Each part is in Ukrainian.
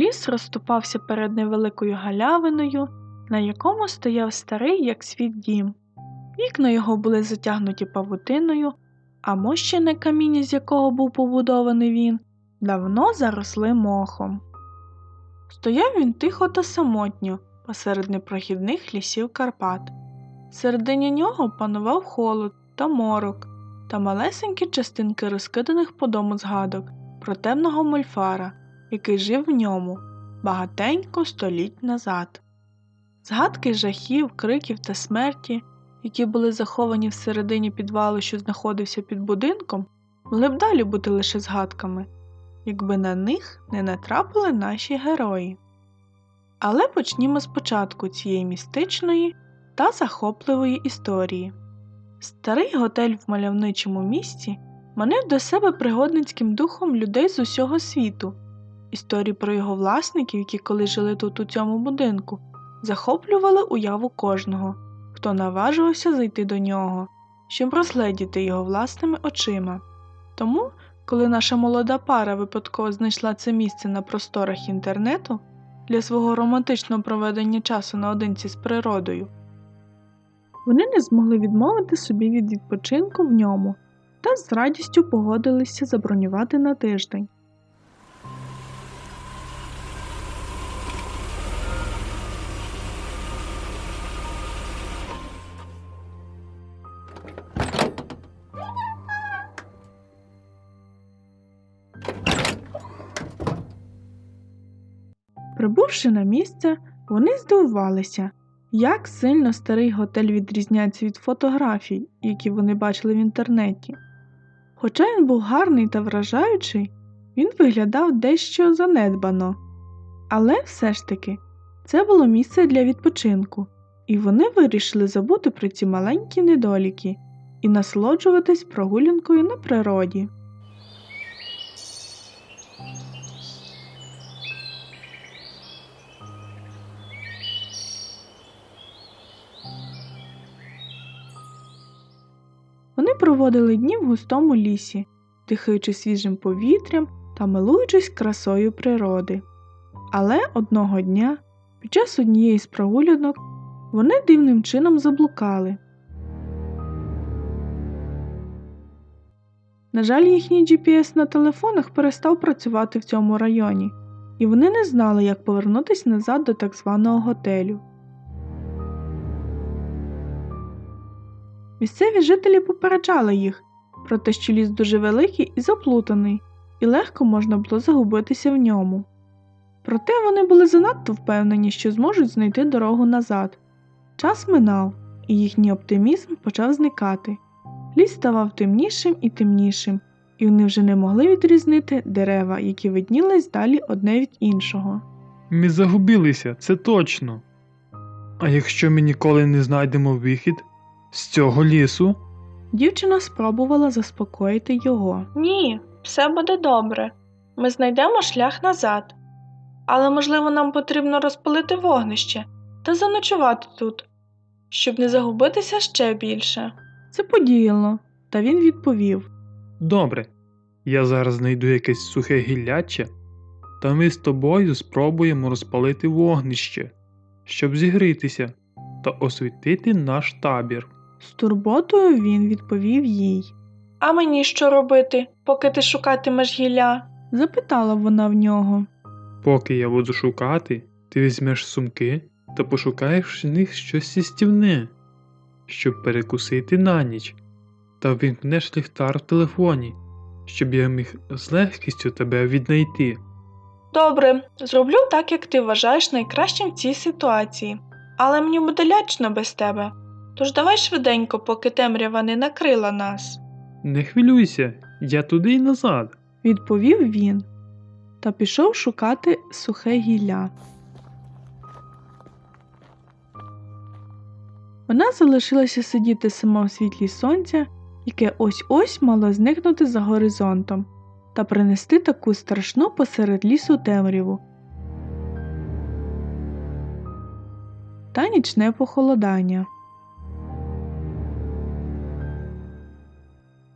Ліс розступався перед невеликою галявиною, на якому стояв старий, як світ дім. Вікна його були затягнуті павутиною, а мощене каміння, з якого був побудований він, давно заросли мохом. Стояв він тихо та самотньо посеред непрохідних лісів Карпат. Всередині нього панував холод та морок та малесенькі частинки розкиданих по дому згадок про темного мольфара, який жив в ньому багатенько століть назад. Згадки жахів, криків та смерті, які були заховані всередині підвалу, що знаходився під будинком, могли б далі бути лише згадками, якби на них не натрапили наші герої. Але почнімо спочатку цієї містичної та захопливої історії. Старий готель в мальовничому місті манив до себе пригодницьким духом людей з усього світу. Історії про його власників, які коли жили тут у цьому будинку, захоплювали уяву кожного, хто наважувався зайти до нього, щоб розгледіти його власними очима. Тому, коли наша молода пара випадково знайшла це місце на просторах інтернету для свого романтичного проведення часу наодинці з природою, вони не змогли відмовити собі від відпочинку в ньому та з радістю погодилися забронювати на тиждень. Прибувши на місце, вони здивувалися, як сильно старий готель відрізняється від фотографій, які вони бачили в інтернеті. Хоча він був гарний та вражаючий, він виглядав дещо занедбано. Але все ж таки це було місце для відпочинку, і вони вирішили забути про ці маленькі недоліки і насолоджуватись прогулянкою на природі. Проводили дні в густому лісі, дихаючи свіжим повітрям та милуючись красою природи. Але одного дня, під час однієї з прогулянок, вони дивним чином заблукали. На жаль, їхній GPS на телефонах перестав працювати в цьому районі, і вони не знали, як повернутися назад до так званого готелю. Місцеві жителі попереджали їх про те, що ліс дуже великий і заплутаний, і легко можна було загубитися в ньому. Проте вони були занадто впевнені, що зможуть знайти дорогу назад. Час минав, і їхній оптимізм почав зникати. Ліс ставав темнішим і темнішим, і вони вже не могли відрізнити дерева, які виднілись далі одне від іншого. Ми загубилися, це точно. А якщо ми ніколи не знайдемо вихід з цього лісу? Дівчина спробувала заспокоїти його. Ні, все буде добре. Ми знайдемо шлях назад. Але, можливо, нам потрібно розпалити вогнище та заночувати тут, щоб не загубитися ще більше. Це подіяло, та він відповів. Добре. Я зараз знайду якесь сухе гілляче, та ми з тобою спробуємо розпалити вогнище, щоб зігрітися та освітити наш табір. З турботою він відповів їй. А мені що робити, поки ти шукатимеш гілля? запитала вона в нього. Поки я буду шукати, ти візьмеш сумки та пошукаєш в них щось їстівне, щоб перекусити на ніч, та вімкнеш ліхтар в телефоні, щоб я міг з легкістю тебе віднайти. Добре, зроблю так, як ти вважаєш найкращим в цій ситуації, але мені буде лячно без тебе. Тож давай швиденько, поки темрява не накрила нас, Не хвилюйся, я туди й назад. відповів він та пішов шукати сухе гілля. Вона залишилася сидіти сама в світлі сонця, яке ось ось мало зникнути за горизонтом, та принести таку страшну посеред лісу темряву. Та нічне похолодання.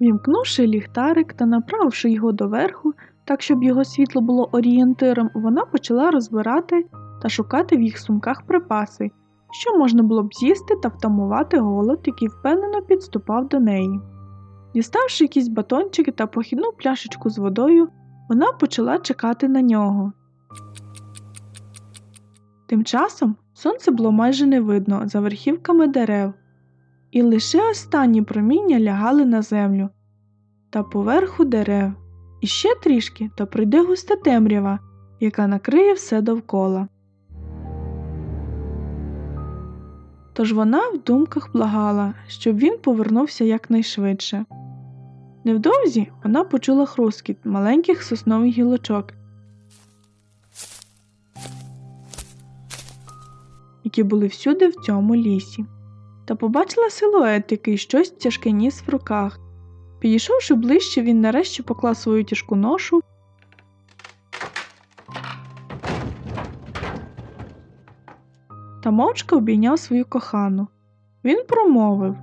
Вімкнувши ліхтарик та направивши його доверху, Так, щоб його світло було орієнтиром, вона почала розбирати та шукати в їх сумках припаси, що можна було б з'їсти та втамувати голод, який впевнено підступав до неї. Діставши якісь батончики та похідну пляшечку з водою, вона почала чекати на нього. Тим часом сонце було майже не видно за верхівками дерев, і лише останні проміння лягали на землю та поверху дерев. І ще трішки та прийде густа темрява, яка накриє все довкола. Тож вона в думках благала, щоб він повернувся якнайшвидше. Невдовзі вона почула хрускіт маленьких соснових гілочок, які були всюди в цьому лісі, та побачила силует, який щось тяжке ніс в руках. Підійшовши ближче, він нарешті поклав свою тяжку ношу. Та мовчки обійняв свою кохану. Він промовив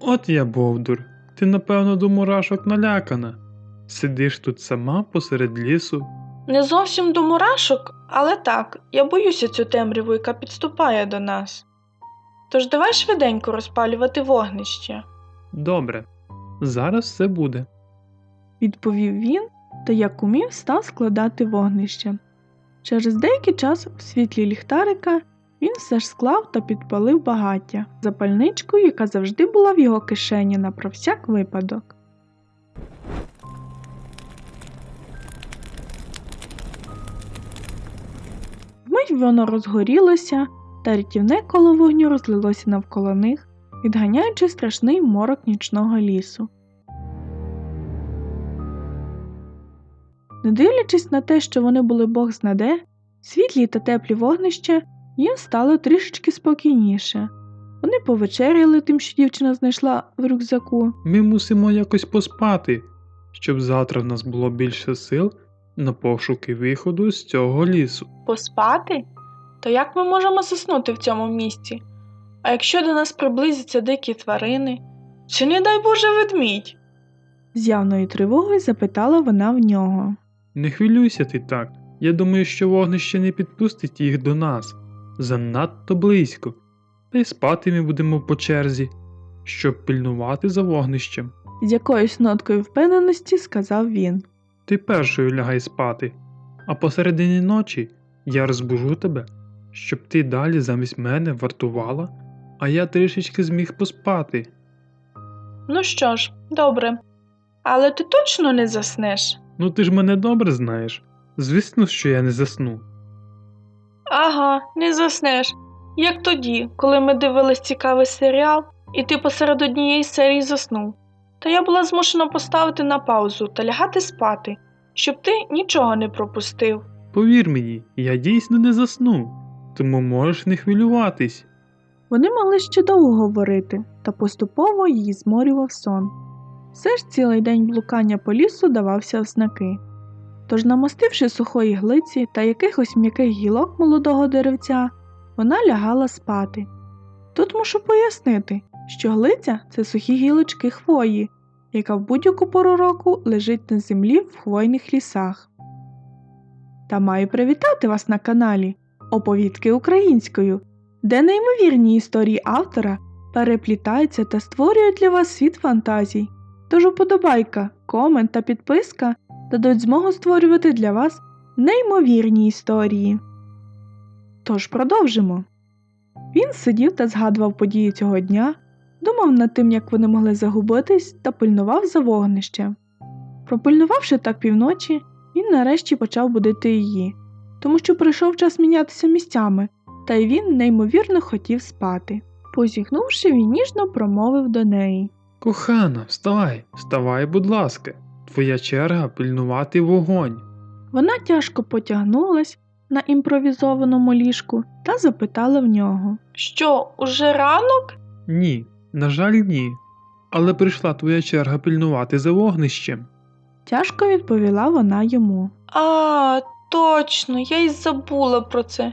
От я бовдур, ти напевно до мурашок налякана. Сидиш тут сама посеред лісу. Не зовсім до мурашок, але так, я боюся цю темряву, яка підступає до нас. Тож давай швиденько розпалювати вогнище, Добре, зараз все буде. відповів він та як умів став складати вогнище. Через деякий час у світлі ліхтарика він все ж склав та підпалив багаття запальничкою, яка завжди була в його кишені на про всяк випадок. Вмить воно розгорілося, та рятівне коло вогню розлилося навколо них, відганяючи страшний морок нічного лісу. Не дивлячись на те, що вони були бог знаде, світлі та теплі вогнища, їм стало трішечки спокійніше. Вони повечеряли тим, що дівчина знайшла в рюкзаку, Ми мусимо якось поспати, щоб завтра в нас було більше сил на пошуки виходу з цього лісу. Поспати? То як ми можемо заснути в цьому місці? А якщо до нас приблизяться дикі тварини? Чи не дай Боже ведмідь? З явною тривогою запитала вона в нього. Не хвилюйся ти так. Я думаю, що вогнище не підпустить їх до нас занадто близько. Та й спати ми будемо по черзі, щоб пильнувати за вогнищем. З якоюсь ноткою впевненості сказав він. Ти першою лягай спати, а посередині ночі я розбужу тебе, щоб ти далі замість мене вартувала, а я трішечки зміг поспати. Ну що ж, добре. Але ти точно не заснеш? Ну ти ж мене добре знаєш. Звісно, що я не засну. Ага, не заснеш. Як тоді, коли ми дивились цікавий серіал, і ти посеред однієї серії заснув. Та я була змушена поставити на паузу та лягати спати, щоб ти нічого не пропустив. Повір мені, я дійсно не засну, тому можеш не хвилюватись. Вони могли ще довго говорити, та поступово її зморював сон. Все ж цілий день блукання по лісу давався в знаки. Тож, намастивши сухої глиці та якихось м'яких гілок молодого деревця, вона лягала спати. Тут мушу пояснити, що глиця це сухі гілочки хвої, яка в будь-яку пору року лежить на землі в хвойних лісах. Та маю привітати вас на каналі Оповідки українською, де неймовірні історії автора переплітаються та створюють для вас світ фантазій. Тож уподобайка, комент та підписка дадуть змогу створювати для вас неймовірні історії. Тож продовжимо. Він сидів та згадував події цього дня, думав над тим, як вони могли загубитись, та пильнував за вогнищем. Пропильнувавши так півночі, він нарешті почав будити її, тому що прийшов час мінятися місцями, та й він неймовірно хотів спати. Позіхнувши, він ніжно промовив до неї. Кохана, вставай, вставай, будь ласка. Твоя черга пильнувати вогонь. Вона тяжко потягнулась на імпровізованому ліжку та запитала в нього Що, уже ранок? Ні, на жаль, ні. Але прийшла твоя черга пильнувати за вогнищем. Тяжко відповіла вона йому. А, точно, я й забула про це,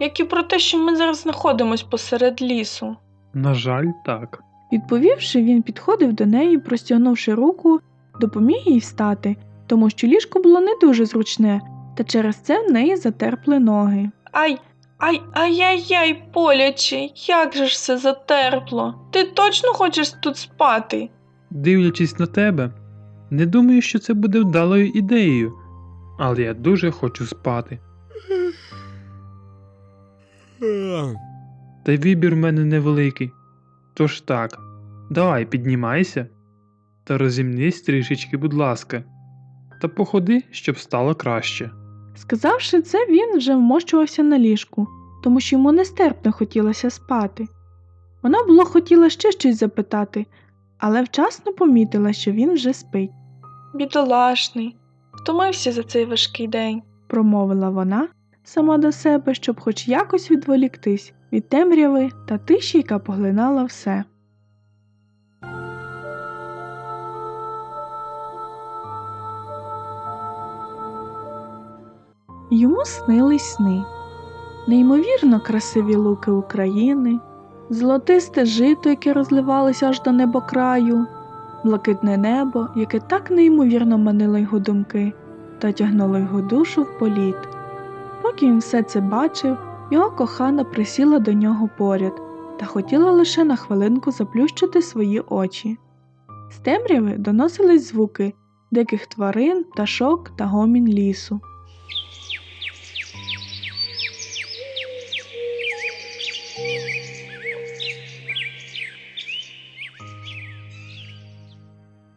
як і про те, що ми зараз знаходимось посеред лісу. На жаль, так. Відповівши, він підходив до неї, простягнувши руку, допоміг їй встати тому що ліжко було не дуже зручне, та через це в неї затерпли ноги. Ай, ай, ай-яй-яй, боляче, як же ж все затерпло. Ти точно хочеш тут спати? Дивлячись на тебе, не думаю, що це буде вдалою ідеєю, але я дуже хочу спати. Та й вибір в мене невеликий. Тож так, давай піднімайся та розімнись трішечки, будь ласка, та походи, щоб стало краще. Сказавши це, він вже вмощувався на ліжку, тому що йому нестерпно хотілося спати. Вона було хотіла ще щось запитати, але вчасно помітила, що він вже спить, Бідолашний, втомився за цей важкий день. промовила вона сама до себе, щоб хоч якось відволіктись від темряви та тиші, яка поглинала все. Йому снились сни, неймовірно красиві луки України, золотисте жито, яке розливалося аж до небокраю, блакитне небо, яке так неймовірно манило його думки та тягнуло його душу в політ. Поки він все це бачив, його кохана присіла до нього поряд та хотіла лише на хвилинку заплющити свої очі. З темряви доносились звуки диких тварин, пташок та гомін лісу.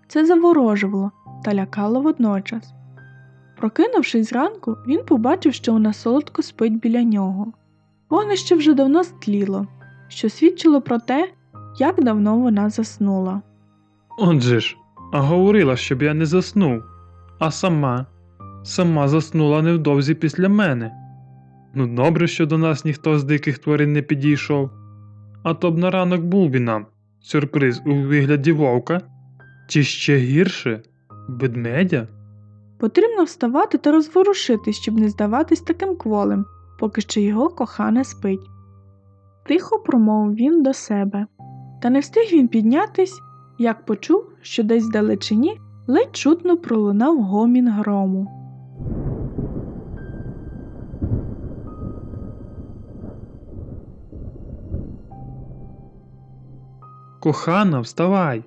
Це заворожувало та лякало водночас. Прокинувшись зранку, він побачив, що вона солодко спить біля нього. Вогнище вже давно стліло, що свідчило про те, як давно вона заснула. Отже ж, а говорила, щоб я не заснув, а сама, сама заснула невдовзі після мене. Ну, добре, що до нас ніхто з диких тварин не підійшов, а то б на ранок був би нам сюрприз у вигляді вовка, чи ще гірше ведмедя. Потрібно вставати та розворушитись, щоб не здаватись таким кволим, поки що його кохана спить. Тихо промовив він до себе. Та не встиг він піднятись, як почув, що десь вдалечині ледь чутно пролунав гомін грому. Кохана, вставай.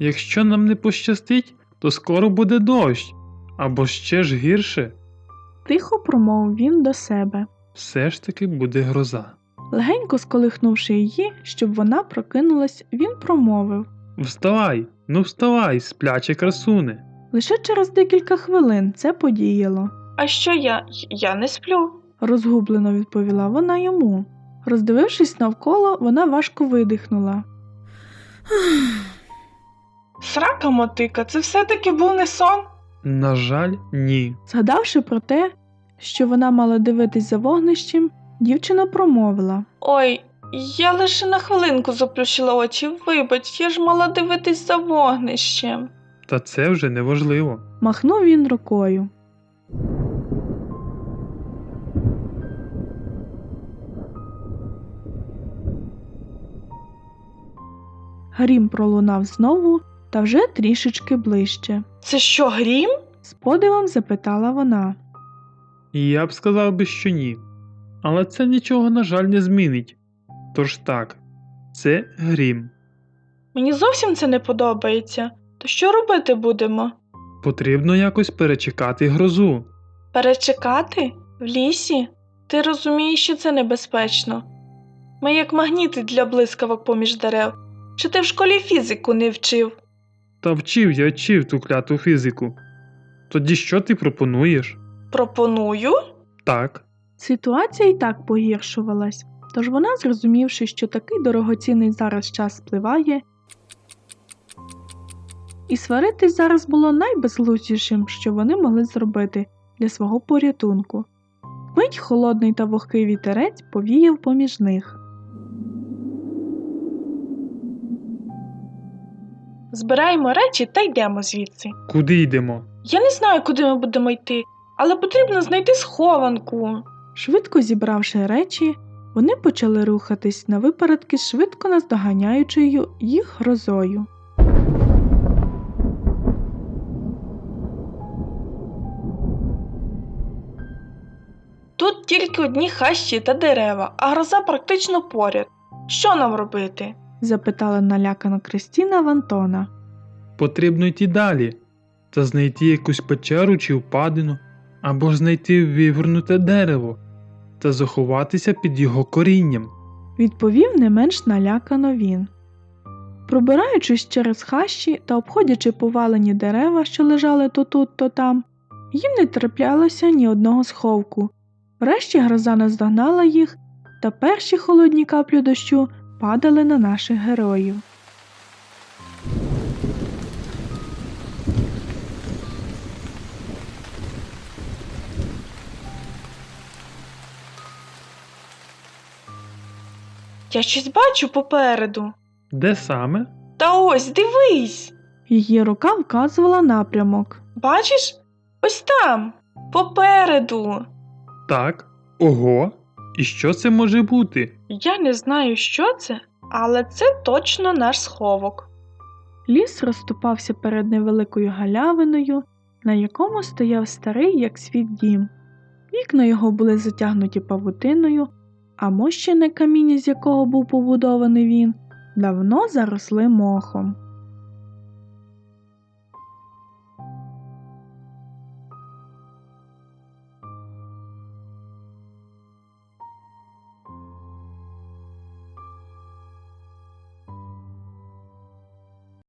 Якщо нам не пощастить, то скоро буде дощ, або ще ж гірше, Тихо промовив він до себе, все ж таки буде гроза. легенько сколихнувши її, щоб вона прокинулась, він промовив. Вставай, ну вставай, спляче красуне. Лише через декілька хвилин це подіяло. А що я? Я не сплю. Розгублено відповіла вона йому. Роздивившись навколо, вона важко видихнула. Срака мотика, це все-таки був не сон? На жаль, ні. Згадавши про те, що вона мала дивитись за вогнищем, дівчина промовила. Ой, я лише на хвилинку заплющила очі. Вибач, я ж мала дивитись за вогнищем. Та це вже неважливо. Махнув він рукою. Грім пролунав знову та вже трішечки ближче. Це що, грім? З подивом запитала вона. Я б сказав би, що ні. Але це нічого, на жаль, не змінить. Тож так, це грім. Мені зовсім це не подобається. То що робити будемо? Потрібно якось перечекати грозу. Перечекати? В лісі? Ти розумієш, що це небезпечно. Ми як магніти для блискавок поміж дерев. Чи ти в школі фізику не вчив? Та вчив я вчив ту кляту фізику. Тоді що ти пропонуєш? Пропоную? Так, Ситуація і так погіршувалась, тож вона, зрозумівши, що такий дорогоцінний зараз час спливає, і сваритись зараз було найбезглуздішим, що вони могли зробити для свого порятунку. Мить холодний та вогкий вітерець повіяв поміж них. Збираємо речі та йдемо звідси. Куди йдемо? Я не знаю, куди ми будемо йти, але потрібно знайти схованку. Швидко зібравши речі, вони почали рухатись на випередки, швидко наздоганяючи їх грозою. Тут тільки одні хащі та дерева, а гроза практично поряд. Що нам робити? Запитала налякана Кристіна в Антона. Потрібно йти далі та знайти якусь печеру чи впадину, або ж знайти вивернуте дерево та заховатися під його корінням. відповів не менш налякано він. Пробираючись через хащі та обходячи повалені дерева, що лежали то тут, то там, їм не траплялося ні одного сховку. Врешті гроза наздогнала їх, та перші холодні каплі дощу падали на наших героїв. Я щось бачу попереду. Де саме? Та ось, дивись. Її рука вказувала напрямок. Бачиш? Ось там, попереду. Так, ого. І що це може бути? Я не знаю, що це, але це точно наш сховок. Ліс розступався перед невеликою галявиною, на якому стояв старий, як світ дім. Вікна його були затягнуті павутиною, а мощене каміння, з якого був побудований він, давно заросли мохом.